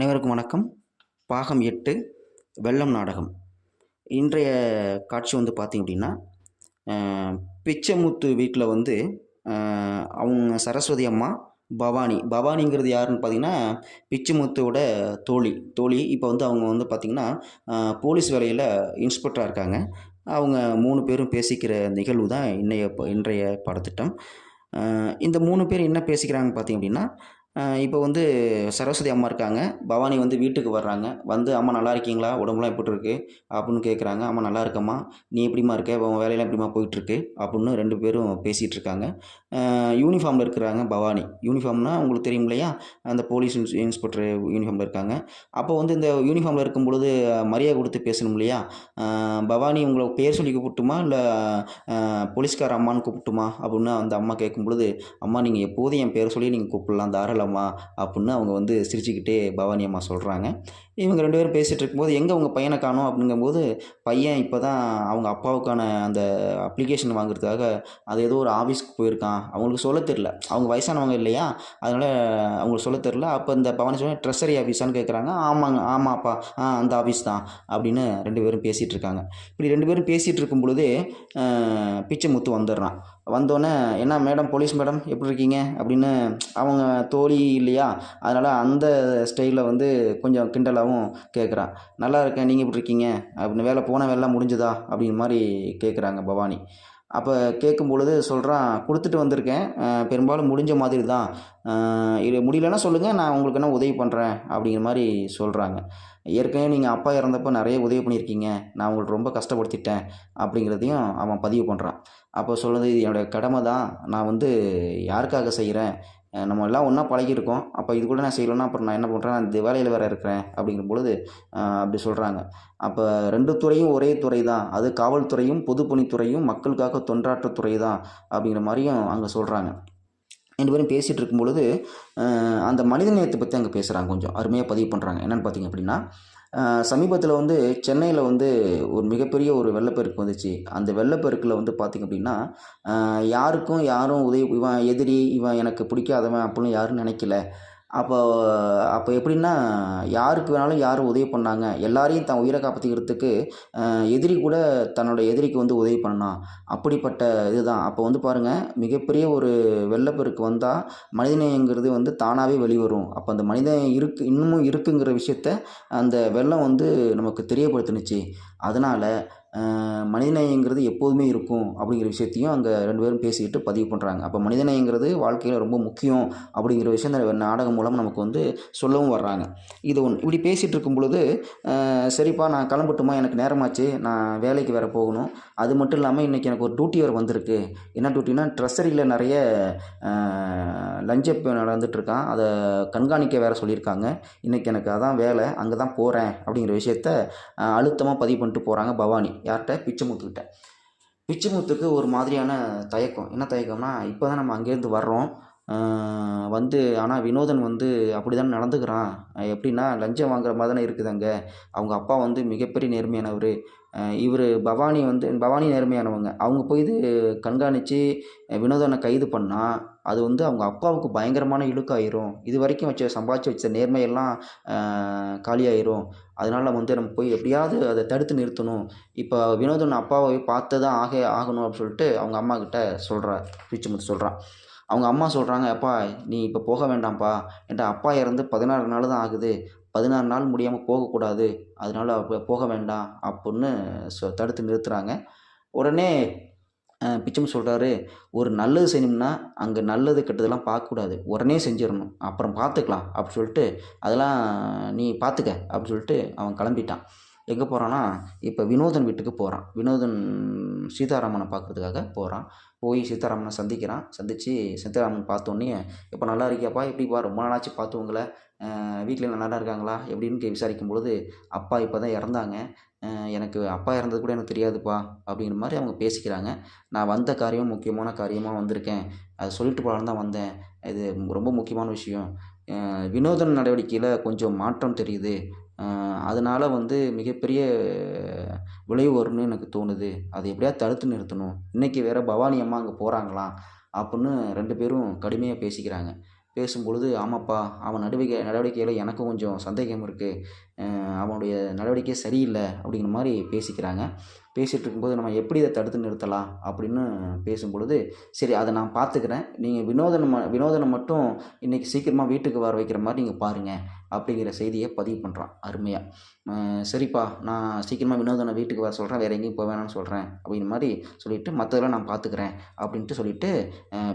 அனைவருக்கும் வணக்கம். பாகம் எட்டு வெள்ளம் நாடகம். இன்றைய காட்சி வந்து பார்த்திங்க அப்படின்னா பிச்சைமுத்து வீட்டில் வந்து அவங்க சரஸ்வதி அம்மா பவானி. பவானிங்கிறது யாருன்னு பார்த்தீங்கன்னா பிச்சைமுத்துவோட தோழி. தோழி இப்போ வந்து அவங்க வந்து பார்த்திங்கன்னா போலீஸ் வேலையில் இன்ஸ்பெக்டராக இருக்காங்க. அவங்க மூணு பேரும் பேசிக்கிற நிகழ்வு தான் இன்றைய இன்றைய பாடத்திட்டம். இந்த மூணு பேர் என்ன பேசிக்கிறாங்கன்னு பார்த்தீங்க அப்படின்னா இப்போ வந்து சரஸ்வதி அம்மா இருக்காங்க. பவானி வந்து வீட்டுக்கு வர்றாங்க. வந்து அம்மா நல்லா இருக்கீங்களா? உடம்புலாம் எப்படி இருக்கு? அப்படின்னு கேட்குறாங்க அம்மா நல்லா இருக்கம்மா. நீ எப்படிம்மா இருக்க? உன் வேலையெல்லாம் எப்படிம்மா போயிட்டுருக்கு? அப்படின்னு ரெண்டு பேரும் பேசிகிட்டு இருக்காங்க. யூனிஃபார்மில் இருக்கிறாங்க பவானி. யூனிஃபார்ம்னா உங்களுக்கு தெரியும் இல்லையா? அந்த போலீஸ் இன்ஸ் இன்ஸ்பெக்டர் யூனிஃபார்மில் இருக்காங்க. அப்போ வந்து இந்த யூனிஃபார்மில் இருக்கும் பொழுது மரியாதை கொடுத்து பேசணும் இல்லையா? பவானி உங்களை பேர் சொல்லி கூப்பிட்டுமா? இல்லை போலீஸ்கார அம்மான்னு கூப்பிட்டுமா? அப்படின்னு அந்த அம்மா கேட்கும் பொழுது அம்மா நீங்கள் எப்போதும் என் பேர் சொல்லி நீங்கள் கூப்பிடலாம். தாராளம்மா அப்புடின்னு அவங்க வந்து சிரிச்சுக்கிட்டே பவானி அம்மா சொல்கிறாங்க இவங்க ரெண்டு பேரும் பேசிகிட்டு இருக்கும்போது எங்கே உங்கள் பையனை காணும்? அப்படிங்கும்போது பையன் இப்போ தான் அவங்க அப்பாவுக்கான அந்த அப்ளிகேஷன் வாங்குறதுக்காக அது ஏதோ ஒரு ஆஃபீஸ்க்கு போயிருக்கான். அவங்களுக்கு சொல்ல தெரில அவங்க வயசானவங்க இல்லையா? அதனால் அவங்களுக்கு சொல்ல தெரில அப்போ இந்த பவானி சொன்ன ட்ரெஸரி ஆஃபீஸான்னு கேட்குறாங்க ஆமாங்க ஆமாப்பா ஆ அந்த ஆஃபீஸ் தான். அப்படின்னு ரெண்டு பேரும் பேசிகிட்டு இருக்காங்க. இப்படி ரெண்டு பேரும் பேசிகிட்டு இருக்கும் பொழுதே பிச்சை முத்து வந்துடுறான். வந்தோடனே என்ன மேடம் போலீஸ் மேடம் எப்படி இருக்கீங்க? அப்படின்னு அவங்க தோழி இல்லையா? அதனால் அந்த ஸ்டைலில் வந்து கொஞ்சம் கிண்டலாகவும் கேட்குறான் நல்லா இருக்கேன் நீங்கள் எப்படி இருக்கீங்க? அப்படின்னு வேலை போன வேலைலாம் முடிஞ்சுதா? அப்படிங்கிற மாதிரி கேட்குறாங்க பவானி. அப்போ கேட்கும் பொழுது சொல்கிறான் கொடுத்துட்டு வந்திருக்கேன். பெரும்பாலும் முடிஞ்ச மாதிரி தான் இது முடியலன்னா சொல்லுங்கள் நான் உங்களுக்கு என்ன உதவி பண்ணுறேன் அப்படிங்கிற மாதிரி சொல்கிறாங்க ஏற்கனவே நீங்கள் அப்பா இறந்தப்போ நிறைய உதவி பண்ணியிருக்கீங்க. நான் உங்களுக்கு ரொம்ப கஷ்டப்படுத்திட்டேன். அப்படிங்கிறதையும் அவன் பதிவு பண்ணுறான் அப்போ சொல்லுது இது என்னோடய கடமை தான் நான் வந்து யாருக்காக செய்கிறேன் நம்ம எல்லாம் ஒன்றா பழகியிருக்கோம். அப்போ இது கூட நான் செய்யலைன்னா அப்புறம் நான் என்ன பண்ணுறேன் நான் இந்த வேலையில் வேறு இருக்கிறேன் அப்படிங்கிற பொழுது அப்படி சொல்கிறாங்க அப்போ ரெண்டு துறையும் ஒரே துறை தான் அது காவல்துறையும் பொதுப்பணித்துறையும் மக்களுக்காக தொண்டாற்ற துறை தான் அப்படிங்கிற மாதிரியும் அங்கே சொல்கிறாங்க ரெண்டு பேரும் பேசிகிட்டு இருக்கும் பொழுது அந்த மனித நேயத்தை பற்றி அங்கே பேசுகிறாங்க கொஞ்சம். அருமையாக பதிவு பண்ணுறாங்க என்னென்னு பார்த்தீங்க அப்படின்னா சமீபத்தில் வந்து சென்னையில் வந்து ஒரு மிகப்பெரிய ஒரு வெள்ளப்பெருக்கு வந்துச்சு. அந்த வெள்ளப்பெருக்கில் வந்து பார்த்திங்க அப்படின்னா யாருக்கும் யாரும் உதவி இவன் எதிரி இவன் எனக்கு பிடிக்காதவன் அப்படின்னு யாரும் நினைக்கல. அப்போ அப்போ எப்படின்னா யாருக்கு வேணாலும் யாரும் உதவி பண்ணாங்க எல்லாரையும் தன் உயிரை காப்பாற்றிக்கிறதுக்கு எதிரி கூட தன்னோட எதிரிக்கு வந்து உதவி பண்ணான். அப்படிப்பட்ட இதுதான். அப்போ வந்து பாருங்கள் மிகப்பெரிய ஒரு வெள்ளப்பெருக்கு வந்தால் மனிதநேயங்கிறது வந்து தானாகவே வெளிவரும். அப்போ அந்த மனிதநேயம் இருக்கு இன்னமும் இருக்குங்கிற விஷயத்த அந்த வெள்ளம் வந்து நமக்கு தெரியப்படுத்துனுச்சு. அதனால் மனிதநேயங்கிறது எப்போதுமே இருக்கும் அப்படிங்கிற விஷயத்தையும் அங்கே ரெண்டு பேரும் பேசிக்கிட்டு பதிவு பண்ணுறாங்க அப்போ மனிதநேயங்கிறது வாழ்க்கையில் ரொம்ப முக்கியம் அப்படிங்கிற விஷயம் இந்த நாடகம் மூலம் நமக்கு வந்து சொல்லவும் வர்றாங்க. இது ஒன்று இப்படி பேசிகிட்டு இருக்கும் பொழுது சரிப்பா நான் கிளம்பட்டுமா? எனக்கு நேரமாச்சு. நான் வேலைக்கு வேறு போகணும். அது மட்டும் இல்லாமல் இன்றைக்கி எனக்கு ஒரு டியூட்டி வேறு வந்திருக்கு. என்ன டியூட்டினா ட்ரெஸரியில் நிறைய அஹ், லஞ்ச நடந்துட்டுருக்கான் அதை கண்காணிக்க வேறு சொல்லியிருக்காங்க. இன்றைக்கி எனக்கு அதான் வேலை. அங்கே தான் போகிறேன் அப்படிங்கிற விஷயத்த அழுத்தமாக பதிவு பண்ணிட்டு போகிறாங்க பவானி. யார்கிட்ட? பிச்சைமுத்துக்கிட்ட. பிச்சைமுத்துக்கு ஒரு மாதிரியான தயக்கம். என்ன தயக்கம்னா இப்போ தான் நம்ம அங்கேருந்து வர்றோம். வந்து ஆனால் வினோதன் வந்து அப்படி தான் நடந்துக்கிறான் எப்படின்னா லஞ்சம் வாங்குற மாதிரி தானே இருக்குது அங்கே. அவங்க அப்பா வந்து மிகப்பெரிய நேர்மையானவர். இவர் பவானி வந்து பவானி நேர்மையானவங்க. அவங்க போய் இது கண்காணித்து வினோதனை கைது பண்ணால் அது வந்து அவங்க அப்பாவுக்கு பயங்கரமான இழுக்காயிரும். இது வரைக்கும் வச்ச சம்பாதிச்சு வச்ச நேர்மையெல்லாம் காலியாயிரும். அதனால் வந்து நம்ம போய் எப்படியாவது அதை தடுத்து நிறுத்தணும். இப்போ வினோதன் அப்பாவை பார்த்து தான் ஆக ஆகணும் அப்படின்னு சொல்லிட்டு அவங்க அம்மா கிட்ட சொல்கிறா பிச்சுமுத்து சொல்கிறான் அவங்க அம்மா சொல்கிறாங்க அப்பா நீ இப்போ போக வேண்டாம்ப்பா. என்கிட்ட அப்பா இறந்து பதினாறு நாள் தான் ஆகுது. பதினாறு நாள் முடியாமல் போகக்கூடாது. அதனால் அப்போ போக வேண்டாம். அப்புடின்னு சொ தடுத்து நிறுத்துகிறாங்க உடனே பிச்சம் சொல்கிறாரு ஒரு நல்லது செய்யணும்னா அங்கே நல்லது கெட்டதெல்லாம் பார்க்கக்கூடாது. உடனே செஞ்சிடணும் அப்புறம் பார்த்துக்கலாம் அப்படி சொல்லிட்டு அதெல்லாம் நீ பார்த்துக்க அப்படின்னு சொல்லிட்டு அவன் கிளம்பிட்டான். எங்கே போகிறான்னா இப்போ வினோதன் வீட்டுக்கு போகிறான் வினோதன் சீதாராமனை பார்க்குறதுக்காக போகிறான் போய் சீதாராமனை சந்திக்கிறான். சந்தித்து சீதாராமன் பார்த்தோன்னே இப்போ நல்லா இருக்கியாப்பா? எப்படிப்பா? ரொம்ப நாளாச்சு பார்த்து உங்களை வீட்டில் நல்லா இருக்காங்களா? எப்படின்னு கே- விசாரிக்கும் பொழுது அப்பா இப்போ தான் இறந்தாங்க எனக்கு அப்பா இறந்தது கூட எனக்கு தெரியாதுப்பா. அப்படிங்கிற மாதிரி அவங்க பேசிக்கிறாங்க. நான் வந்த காரியம் முக்கியமான காரியமாக வந்திருக்கேன். அதை சொல்லிட்டு போகலான்னு தான் வந்தேன். இது ரொம்ப முக்கியமான விஷயம். வினோதன் நடவடிக்கையில் கொஞ்சம் மாற்றம் தெரியுது. அதனால் வந்து மிகப்பெரிய விளைவு வரும்னு எனக்கு தோணுது. அதை எப்படியாவது தடுத்து நிறுத்தணும். இன்றைக்கி வேறு பவானி அம்மா அங்கே போகிறாங்களாம் அப்புடின்னு ரெண்டு பேரும் கடுமையாக பேசிக்கிறாங்க. பேசும்பொழுது ஆமாப்பா அவன் நடவடிக்கை நடவடிக்கையில் எனக்கும் கொஞ்சம் சந்தேகம் இருக்குது அவனுடைய நடவடிக்கை சரியில்லை அப்படிங்கிற மாதிரி பேசிக்கிறாங்க. பேசிகிட்டு இருக்கும்போது நம்ம எப்படி இதை தடுத்து நிறுத்தலாம் அப்படின்னு பேசும்பொழுது சரி அதை நான் பார்த்துக்கிறேன். நீங்கள் வினோதனை ம வினோதனை மட்டும் இன்றைக்கி சீக்கிரமாக வீட்டுக்கு வர வைக்கிற மாதிரி நீங்கள் பாருங்கள் அப்படிங்கிற செய்தியை பதிவு பண்ணுறான் அருமையாக சரிப்பா நான் சீக்கிரமாக வினோதனை வீட்டுக்கு வர சொல்கிறேன் வேறு எங்கேயும் போக வேணாம்னு சொல்கிறேன் அப்படிங்கிற மாதிரி சொல்லிவிட்டு மற்றதெல்லாம் நான் பார்த்துக்கிறேன் அப்படின்ட்டு சொல்லிவிட்டு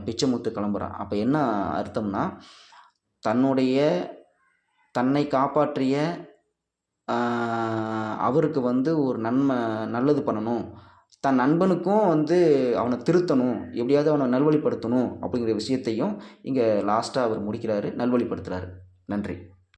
பிச்சைமுத்து கிளம்புறான். அப்போ என்ன அர்த்தம்னா தன்னுடைய தன்னை காப்பாற்றிய அவருக்கு வந்து ஒரு நன்மை நல்லது பண்ணணும். தன் நண்பனுக்கும் வந்து அவனை திருத்தணும். எப்படியாவது அவனை நல்வழிப்படுத்தணும் அப்படிங்கிற விஷயத்தையும் இங்கே லாஸ்ட்டாக அவர் முடிக்கிறாரு நல்வழிப்படுத்துகிறாரு நன்றி.